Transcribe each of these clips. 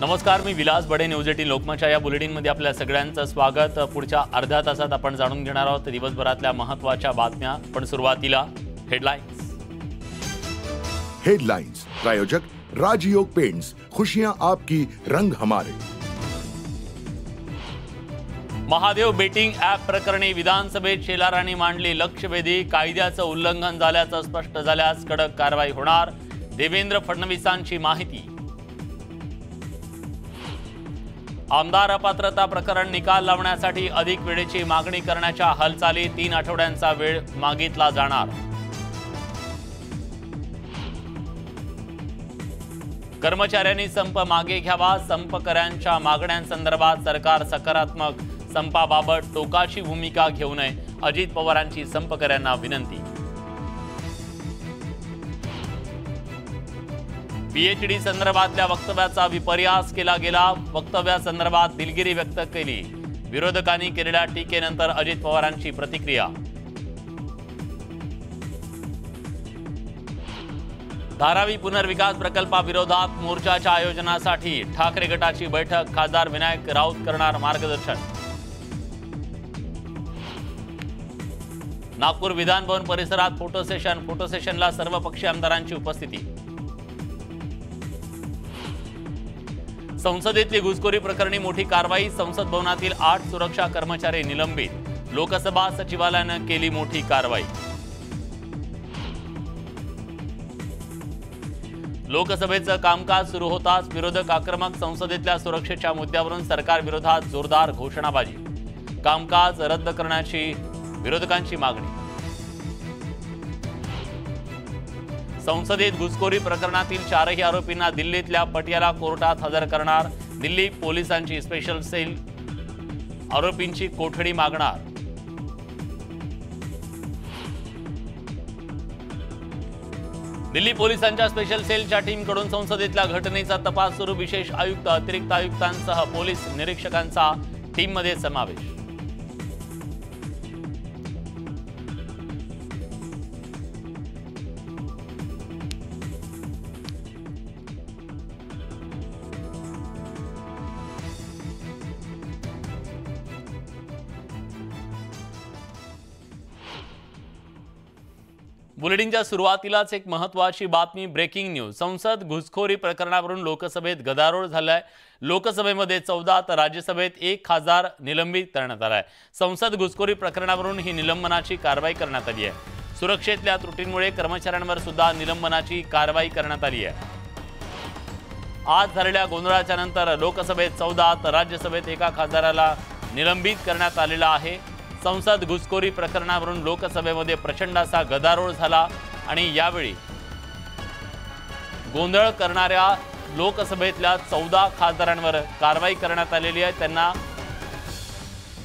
नमस्कार मी Vilas Bade news eighteen लोकमतच्या या बुलेटिनमध्ये आपल्या सगळ्यांचं स्वागत. पुढच्या अर्ध्या तासात आपण जाणून घेणार आहोत दिवसभरातल्या महत्त्वाच्या बातम्या. पण सुरुवातीला हेडलाईन्स हेडलाइंस प्रायोजक राजयोग पेंट्स. खुशियां आपकी रंग हमारे. महादेव बेटिंग ॲप प्रकरणी विधानसभेत शेलारांनी मांडली लक्षवेधी. कायद्याचं उल्लंघन झाल्याचं स्पष्ट झाल्यास कडक कारवाई होणार. देवेंद्र फडणवीसांची माहिती. आमदार अपात्रता प्रकरण निकाल लावण्यासाठी अधिक वेळेची मागणी करण्याच्या हालचाली तीन आठवड्यांचा वेळ मागितला जाणार. कर्मचाऱ्यांनी संप मागे घ्यावा संपकऱ्यांच्या मागण्यांसंदर्भात सरकार सकारात्मक संपाबाबत टोकाची भूमिका घेऊ नये अजित पवारांची संपकऱ्यांना विनंती. पीएचडी संदर्भातल्या वक्तव्याचा विपर्यास केला गेला. वक्तव्यासंदर्भात दिलगिरी व्यक्त केली. विरोधकांनी केलेल्या टीकेनंतर अजित पवारांची प्रतिक्रिया. धारावी पुनर्विकास प्रकल्पाविरोधात मोर्चाच्या आयोजनासाठी ठाकरे गटाची बैठक खासदार विनायक राऊत करणार मार्गदर्शन. नागपूर विधानभवन परिसरात फोटो सेशन फोटो सेशनला सर्व पक्षीय आमदारांची उपस्थिती. संसदेतली घुसखोरी प्रकरणी मोठी कारवाई संसद भवनातील आठ सुरक्षा कर्मचारी निलंबित. लोकसभा सचिवालयानं केली मोठी कारवाई. लोकसभेचं कामकाज सुरू होताच विरोधक आक्रमक संसदेतल्या सुरक्षेच्या मुद्द्यावरून सरकार विरोधात जोरदार घोषणाबाजी. कामकाज रद्द करण्याची विरोधकांची मागणी. संसदेत घुसखोरी प्रकरणातील चारही आरोपींना दिल्लीतल्या पटियाला कोर्टात हजर करणार. दिल्ली पोलिसांची स्पेशल सेल आरोपींची कोठडी मागणार. दिल्ली पोलिसांच्या स्पेशल सेलच्या टीमकडून संसदेतल्या घटनेचा तपास सुरू. विशेष आयुक्त अतिरिक्त आयुक्तांसह पोलीस निरीक्षकांचा टीममध्ये समावेश. बुलेटिनच्या सुरुवातीलाच एक महत्वाची बातमी ब्रेकिंग न्यूज संसद घुसखोरी प्रकरणावरून लोकसभेत गदारोळ झालाय. लोकसभेमध्ये चौदा तर राज्यसभेत एक खासदार निलंबित करण्यात आलाय. संसद घुसखोरी प्रकरणावरून ही निलंबनाची कारवाई करण्यात आली आहे. सुरक्षेतल्या त्रुटींमुळे कर्मचाऱ्यांवर सुद्धा निलंबनाची कारवाई करण्यात आली आहे. आज झालेल्या गोंधळाच्या नंतर लोकसभेत चौदा तर राज्यसभेत एका खासदाराला निलंबित करण्यात आलेला आहे. संसद घुसखोरी प्रकरणावरून लोकसभेमध्ये प्रचंड असा गदारोळ झाला आणि यावेळी गोंधळ करणाऱ्या लोकसभेतल्या चौदा खासदारांवर कारवाई करण्यात आलेली आहे. त्यांना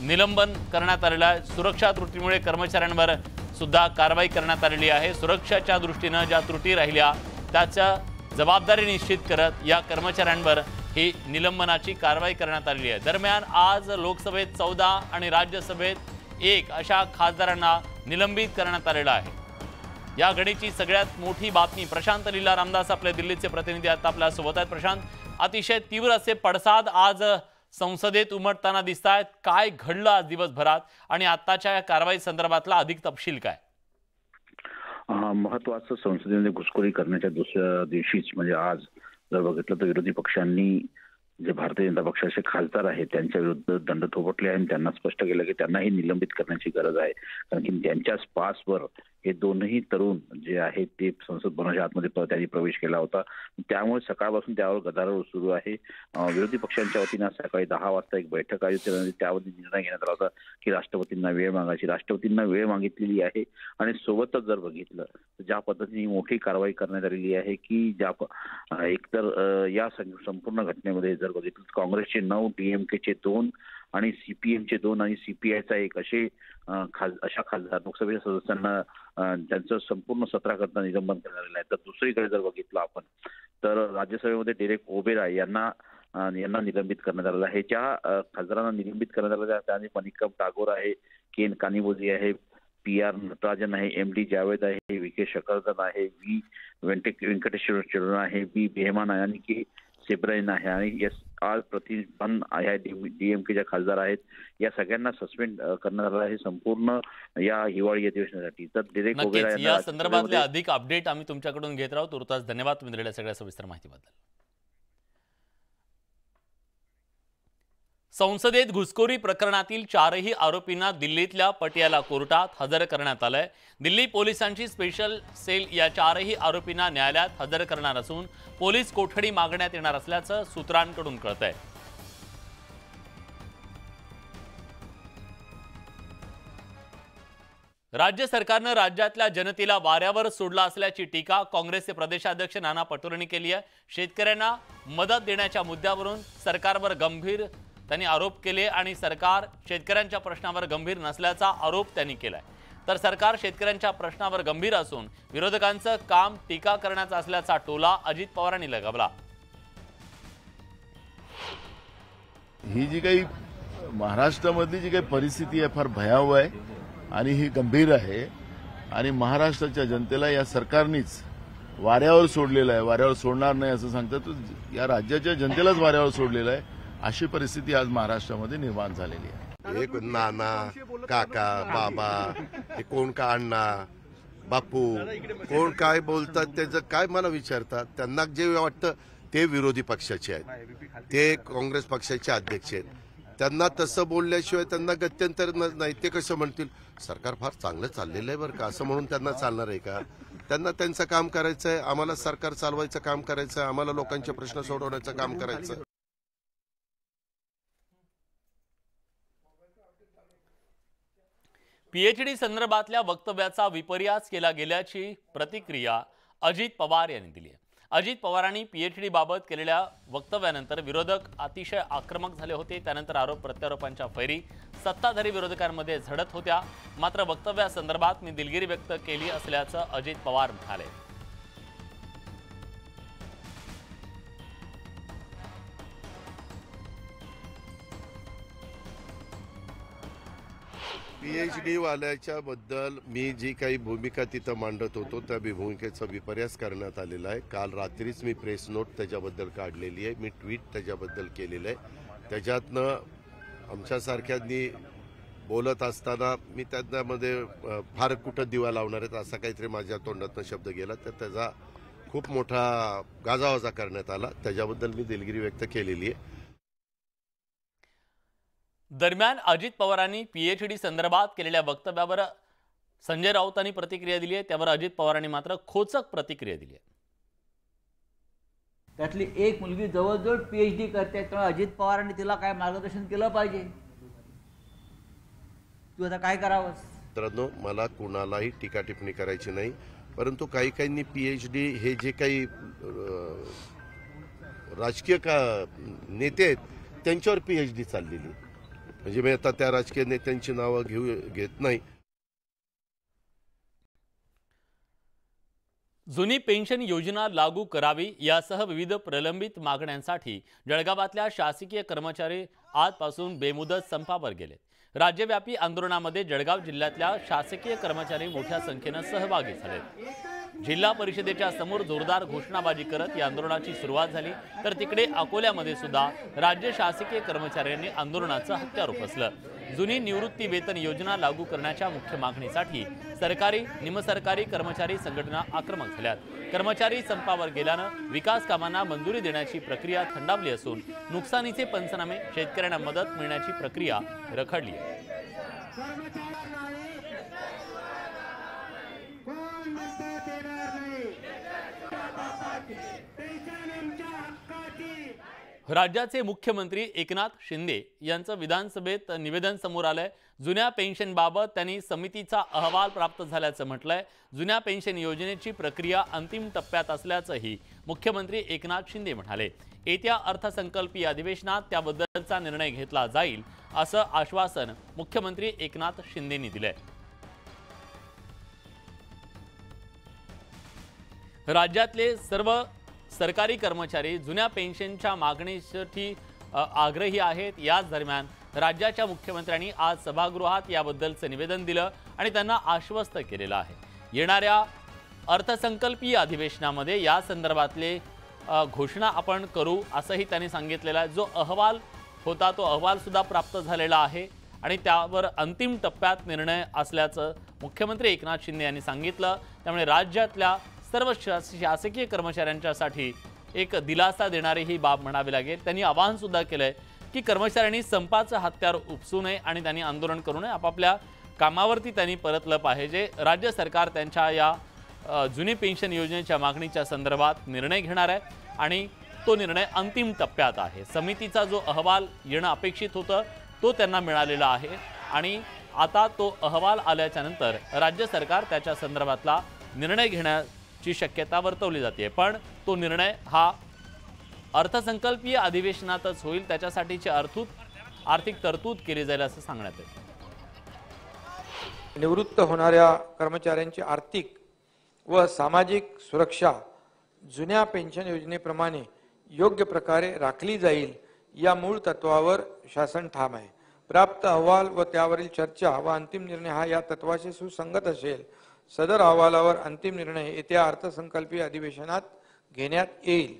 निलंबन करण्यात आलेलं आहे. सुरक्षा त्रुटीमुळे कर्मचाऱ्यांवर सुद्धा कारवाई करण्यात आलेली आहे. सुरक्षेच्या दृष्टीनं ज्या त्रुटी राहिल्या त्याच्या जबाबदारी निश्चित करत या कर्मचाऱ्यांवर ही निलंबनाची कारवाई करण्यात आलेली आहे. दरम्यान आज लोकसभेत चौदा आणि राज्यसभेत एक अशा खासदारांना निलंबित करण्यात आलेलं आहे. या घडीची सगळ्यात मोठी बातमी प्रशांत लीला रामदास आपल्या दिल्लीचे प्रतिनिधी आता आपल्यासोबत आहेत. प्रशांत अतिशय तीव्र असे पडसाद आज संसदेत उमटताना दिसत आहेत काय घडलं आज दिवसभरात? आणि आत्ताच्या या कारवाई संदर्भातला अधिक तपशील काय? महत्वाचं संसदेमध्ये घुसखोरी करण्याच्या दुसऱ्या दिवशीच म्हणजे आज जर बघितलं तर विरोधी पक्षांनी जे भारतीय जनता पक्षाचे खासदार आहेत त्यांच्या विरुद्ध दंड थोपटले आहे आणि त्यांना स्पष्ट केलं की त्यांनाही निलंबित करण्याची गरज आहे. कारण की त्यांच्याच पासवर हे दोनही तरुण जे आहेत ते संसद भवनाच्या आतमध्ये त्यांनी प्रवेश केला होता. त्यामुळे सकाळपासून त्यावर गदारोळ सुरू आहे. विरोधी पक्षांच्या वतीनं सकाळी दहा वाजता एक बैठक आयोजित करण्यात त्यामध्ये निर्णय घेण्यात आला होता की राष्ट्रपतींना वेळ मागायची. राष्ट्रपतींना वेळ मागितलेली आहे आणि सोबतच जर बघितलं तर ज्या पद्धतीने ही मोठी कारवाई करण्यात आलेली आहे की ज्या एकतर या संपूर्ण घटनेमध्ये जर बघितलं तर काँग्रेसचे नऊ डीएमकेचे दोन आणि सीपीएमचे दोन आणि सीपीआयचा एक असे खास अशा खासदार लोकसभेच्या सदस्यांना त्यांचं संपूर्ण सत्राकरता निलंबन करण्यात आलेलं आहे. तर दुसरीकडे जर बघितलं आपण तर राज्यसभेमध्ये डेरेक ओबेराय यांना यांना निलंबित करण्यात आलेलं आहे. ज्या खासदारांना निलंबित करण्यात आलेलं आहे त्याने मणिकम टागोर आहे केन कानिबोजी आहे पी आर नटराजन आहे एम डी जावेद आहे व्ही के शकरदन आहे व्ही व्यंकटेश्वर चरण आहे बी बेहमान आहे आणि के सेब्राईन आहे. आणि एस आज प्रतिभन ह्या डीएमकेच्या खासदार आहेत. या सगळ्यांना सस्पेंड करण्यात आलं आहे संपूर्ण या हिवाळी अधिवेशनासाठी. तर दिलीप वगैरे या संदर्भातले अधिक अपडेट आम्ही तुमच्याकडून घेत राहू. तुर्तास धन्यवाद तुम्ही दिलेल्या सगळ्या सविस्तर माहितीबद्दल. संसदेत घुसखोरी प्रकरणातील चारही आरोपींना दिल्लीतल्या पटियाला कोर्टात हजर करण्यात आलंय. दिल्ली पोलिसांची स्पेशल सेल या चारही आरोपींना न्यायालयात हजर करणार असून पोलीस कोठडी मागण्यात येणार असल्याचं सूत्रांकडून कळतंय. राज्य सरकारनं राज्यातल्या जनतेला वाऱ्यावर सोडला असल्याची टीका काँग्रेसचे प्रदेशाध्यक्ष नाना पटोलेंनी केली आहे. शेतकऱ्यांना मदत देण्याच्या मुद्द्यावरून सरकारवर गंभीर त्यांनी आरोप केले आणि सरकार शेतकऱ्यांच्या प्रश्नावर गंभीर नसल्याचा आरोप त्यांनी केला तर सरकार शेतकऱ्यांच्या प्रश्नावर गंभीर असून विरोधकांचं काम टीका करण्याचा असल्याचा टोला अजित पवारांनी लगावला. ही जी काही महाराष्ट्रामधली जी काही परिस्थिती आहे फार भयावह आहे आणि ही गंभीर आहे आणि महाराष्ट्राच्या जनतेला या सरकारनीच वाऱ्यावर सोडलेलं आहे. वाऱ्यावर सोडणार नाही असं सांगतात. या राज्याच्या जनतेलाच वाऱ्यावर सोडलेलं आहे. अशी परिस्थिती आज महाराष्ट्रामध्ये निर्माण झालेली आहे. एक नाना काका बाबा हे कोण का अण्णा बापू कोण काय बोलतात त्याचं काय मला विचारतात त्यांना जे वाटतं ते विरोधी पक्षाचे आहेत. ते काँग्रेस पक्षाचे अध्यक्ष आहेत. त्यांना तसं बोलल्याशिवाय त्यांना गत्यंतर नाही. ते कसं म्हणतील? सरकार फार चांगलं चाललेलं आहे बरं का. असं म्हणून त्यांना चालणार आहे का? त्यांना त्यांचं काम करायचं आहे आम्हाला सरकार चालवायचं काम करायचं आहे आम्हाला लोकांचे प्रश्न सोडवण्याचं काम करायचं पीएचडी संदर्भातल्या वक्तव्याचा विपर्यास केला गेल्याची प्रतिक्रिया अजित पवार यांनी दिली आहे. अजित पवारांनी पीएचडी बाबत केलेल्या वक्तव्यानंतर विरोधक अतिशय आक्रमक झाले होते. त्यानंतर आरोप प्रत्यारोपांच्या फैरी सत्ताधारी विरोधकांमध्ये झडत होत्या. मात्र वक्तव्यासंदर्भात मी दिलगिरी व्यक्त केली असल्याचं अजित पवार म्हणाले. पीएचडी वाल्याच्या बद्दल मी जी काही भूमिका तिथं मांडत होतो त्या भूमिकेचा विपर्यास करण्यात आलेला आहे. काल रात्रीच मी प्रेस नोट त्याच्याबद्दल काढलेली आहे. मी ट्विट त्याच्याबद्दल केलेलं आहे. त्याच्यातनं आमच्यासारख्यांनी बोलत असताना मी त्यांच्यामध्ये फार कुठं दिवा लावणार आहेत असा काहीतरी माझ्या तोंडातनं शब्द गेला. तर त्याचा खूप मोठा गाजावाजा करण्यात आला. त्याच्याबद्दल मी दिलगिरी व्यक्त केलेली आहे. दरम्यान अजित पवारांनी पीएचडी संदर्भात केलेल्या वक्तव्यावर संजय राऊतांनी प्रतिक्रिया दिली आहे. त्यावर अजित पवारांनी मात्र खोचक प्रतिक्रिया दिली आहे. त्यातली एक मुलगी जवळजवळ पी एच डी करते त्यामुळे अजित पवारांनी तिला काय मार्गदर्शन केलं पाहिजे? तू आता काय करावंस? मित्रांनो मला कुणालाही टीका टिप्पणी करायची नाही परंतु काही काहींनी पीएच डी हे जे काही राजकीय का नेते आहेत त्यांच्यावर पीएच डी चाललेली. म्हणजे मी आता त्या राजकीय नेत्यांची नावं घेऊ घेत नाही. जुनी पेन्शन योजना लागू करावी यासह विविध प्रलंबित मागण्यांसाठी जळगावातल्या शासकीय कर्मचारी आजपासून बेमुदत संपावर गेले राज्यव्यापी आंदोलनामध्ये जळगाव जिल्ह्यातल्या शासकीय कर्मचारी मोठ्या संख्येनं सहभागी झाले जिल्हा परिषदेच्या समोर जोरदार घोषणाबाजी करत या आंदोलनाची सुरुवात झाली. तर तिकडे अकोल्यामध्ये सुद्धा राज्य शासकीय कर्मचाऱ्यांनी आंदोलनाचं हत्यार उपसलं जुनी निवृत्ती वेतन योजना लागू करण्याच्या मुख्य मागणीसाठी सरकारी निमसरकारी कर्मचारी संघटना आक्रमक झाल्यात. कर्मचारी संपावर गेल्यानं विकास कामांना मंजुरी देण्याची प्रक्रिया थंडावली असून नुकसानीचे पंचनामे शेतकऱ्यांना मदत मिळण्याची प्रक्रिया रखडली आहे. राज्याचे मुख्यमंत्री एकनाथ शिंदे यांचं विधानसभेत निवेदन समोर आलंय. जुन्या पेन्शनबाबत त्यांनी समितीचा अहवाल प्राप्त झाल्याचं म्हटलंय. जुन्या पेन्शन योजनेची प्रक्रिया अंतिम टप्प्यात असल्याचंही मुख्यमंत्री एकनाथ शिंदे म्हणाले. येत्या अर्थसंकल्पीय अधिवेशनात त्याबद्दलचा निर्णय घेतला जाईल असं आश्वासन मुख्यमंत्री एकनाथ शिंदेंनी दिलंय. राज्यातले सर्व सरकारी कर्मचारी जुन्या पेन्शनच्या मागणीसाठी आग्रही आहेत. याच दरम्यान राज्याच्या मुख्यमंत्र्यांनी आज सभागृहात याबद्दलचं निवेदन दिलं आणि त्यांना आश्वस्त केलेलं आहे. येणाऱ्या अर्थसंकल्पीय अधिवेशनामध्ये या संदर्भातले घोषणा आपण करू असंही त्यांनी सांगितलेलं आहे. जो अहवाल होता तो अहवालसुद्धा प्राप्त झालेला आहे आणि त्यावर अंतिम टप्प्यात निर्णय असल्याचं मुख्यमंत्री एकनाथ शिंदे यांनी सांगितलं. त्यामुळे राज्यातल्या सर्व शास- शासकीय कर्मचाऱ्यांच्यासाठी एक दिलासा देणारी ही बाब म्हणावी लागेल. त्यांनी आवाहनसुद्धा केलं आहे की कर्मचाऱ्यांनी संपाचं हत्यार उपसू नये आणि त्यांनी आंदोलन करू नये. आपापल्या कामावरती त्यांनी परतलं पाहिजे. राज्य सरकार त्यांच्या या जुनी पेन्शन योजनेच्या मागणीच्या संदर्भात निर्णय घेणार आहे आणि तो निर्णय अंतिम टप्प्यात आहे. समितीचा जो अहवाल येणं अपेक्षित होतं तो त्यांना मिळालेला आहे आणि आता तो अहवाल आल्याच्यानंतर राज्य सरकार त्याच्या संदर्भातला निर्णय घेण्या ची शक्यता वर्तवली जाते पण तो निर्णय हा अर्थसंकल्पीय अधिवेशनातच होईल. त्याच्यासाठीची अर्थूत आर्थिक तरतूद केली जाईल असं सांगण्यात येतं निवृत्त होणाऱ्या कर्मचाऱ्यांची आर्थिक व सामाजिक सुरक्षा जुन्या पेन्शन योजनेप्रमाणे योग्य प्रकारे राखली जाईल या मूळ तत्वावर शासन ठाम आहे. प्राप्त अहवाल व त्यावरील चर्चा व अंतिम निर्णय हा या तत्वाशी सुसंगत असेल. सदर अहवालावर अंतिम निर्णय येत्या अर्थसंकल्पीय अधिवेशनात घेण्यात येईल.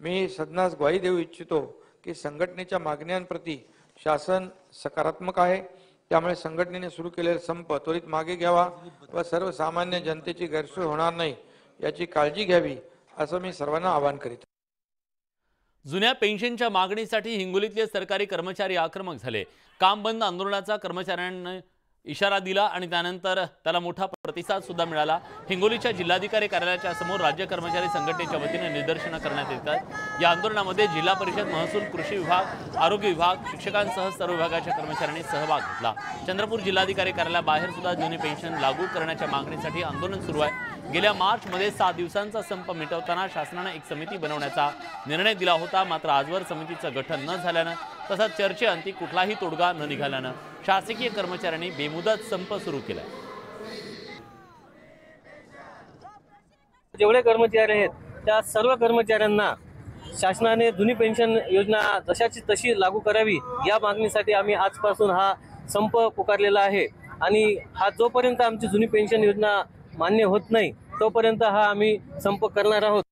मी सदनास ग्वाही देऊ इच्छितो की संघटनेच्या मागण्यांप्रती शासन सकारात्मक आहे. त्यामुळे संघटनेने सुरू केलेला संप त्वरित मागे घ्यावा व सर्वसामान्य जनतेची गैरसोय होणार नाही याची काळजी घ्यावी असं मी सर्वांना आवाहन करीत जुन्या पेन्शनच्या मागणीसाठी हिंगोलीतले सरकारी कर्मचारी आक्रमक झाले. काम बंद आंदोलनाचा कर्मचाऱ्यांनी इशारा दिला आणि त्यानंतर त्याला मोठा प्रतिसाद सुद्धा मिळाला. हिंगोलीच्या जिल्हाधिकारी कार्यालयाच्या समोर राज्य कर्मचारी संघटनेच्या वतीने निदर्शनं करण्यात येतात. या आंदोलनामध्ये जिल्हा परिषद महसूल कृषी विभाग आरोग्य विभाग शिक्षकांसह सर्व विभागाच्या कर्मचाऱ्यांनी सहभाग घेतला. चंद्रपूर जिल्हाधिकारी कार्यालयाबाहेर सुद्धा जुनी पेन्शन लागू करण्याच्या मागणीसाठी आंदोलन सुरू आहे. गेल्या मार्चमध्ये सात दिवसांचा संप मिटवताना शासनानं एक समिती बनवण्याचा निर्णय दिला होता. मात्र आजवर समितीचं गठन न झाल्यानं तसंच चर्चेअंती कुठलाही तोडगा न निघाल्यानं शासकीय कर्मचाऱ्यांनी बेमुदत संप सुरू केला जेवढे कर्मचारी आहेत त्या सर्व कर्मचाऱ्यांना शासनाने जुनी पेन्शन योजना जशाची तशी लागू करावी या मागणीसाठी आम्ही आजपासून हा संप पुकारलेला आहे. आणि हा जोपर्यंत आमची जुनी पेन्शन योजना मान्य होत नाही तोपर्यंत हा आम्ही संप करणार आहोत.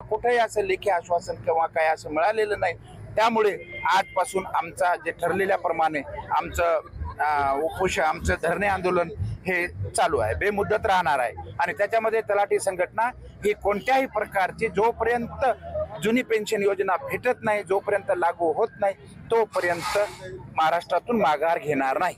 कुठेही असं लेखी आश्वासन किंवा काय असं मिळालेलं नाही त्यामुळे आजपासून आमचा जे ठरलेल्याप्रमाणे आमचं अं, उपोषण आमचं धरणे आंदोलन हे चालू आहे बेमुदत राहणार आहे. आणि त्याच्यामध्ये तलाठी संघटना ही कोणत्याही प्रकारची जोपर्यंत जुनी पेन्शन योजना भेटत नाही जोपर्यंत लागू होत नाही तोपर्यंत महाराष्ट्रातून माघार घेणार नाही.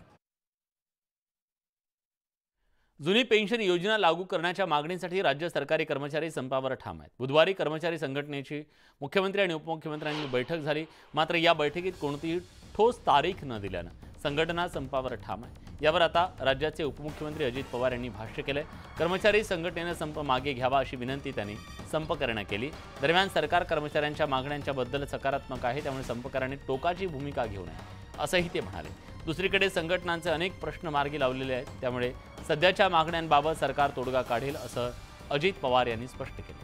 जुनी पेन्शन योजना लागू करण्याच्या मागणीसाठी राज्य सरकारी कर्मचारी संपावर ठाम आहेत. बुधवारी कर्मचारी संघटनेची मुख्यमंत्री आणि उपमुख्यमंत्र्यांनी बैठक झाली. मात्र या बैठकीत कोणतीही ठोस तारीख न दिल्यानं संघटना संपावर ठाम आहे. यावर आता राज्याचे उपमुख्यमंत्री अजित पवार यांनी भाष्य केलंय. कर्मचारी संघटनेनं संप मागे घ्यावा अशी विनंती त्यांनी संपकऱ्यांना केली. दरम्यान सरकार कर्मचाऱ्यांच्या मागण्यांच्याबद्दल सकारात्मक आहे त्यामुळे संपकरांनी टोकाची भूमिका घेऊ नये असंही ते म्हणाले. दुसरीकडे संघटनांचे अनेक प्रश्न मार्गी लावलेले आहेत त्यामुळे सध्याच्या मागण्यांबाबत सरकार तोडगा काढेल असं अजित पवार यांनी स्पष्ट केलं.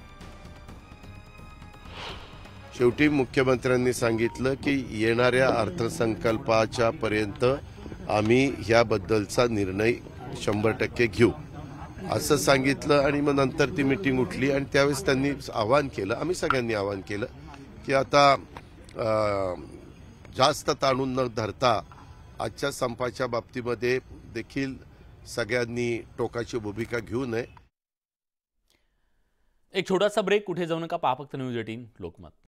शेवटी मुख्यमंत्र्यांनी सांगितलं की येणाऱ्या अर्थसंकल्पाच्या पर्यंत आम्ही ह्याबद्दलचा निर्णय शंभर टक्के घेऊ. असं सांगितलं आणि मग नंतर ती मिटिंग उठली आणि त्यावेळेस त्यांनी आवाहन केलं आम्ही सगळ्यांनी आवाहन केलं की आता जास्त ताणून न धरता आजच्या संपाच्या बाबतीमध्ये देखील सगळ्यांनी टोकाची भूमिका घेऊ नये. एक छोटासा ब्रेक कुठे जाऊ नका पहा न्यूज एटीन लोकमत.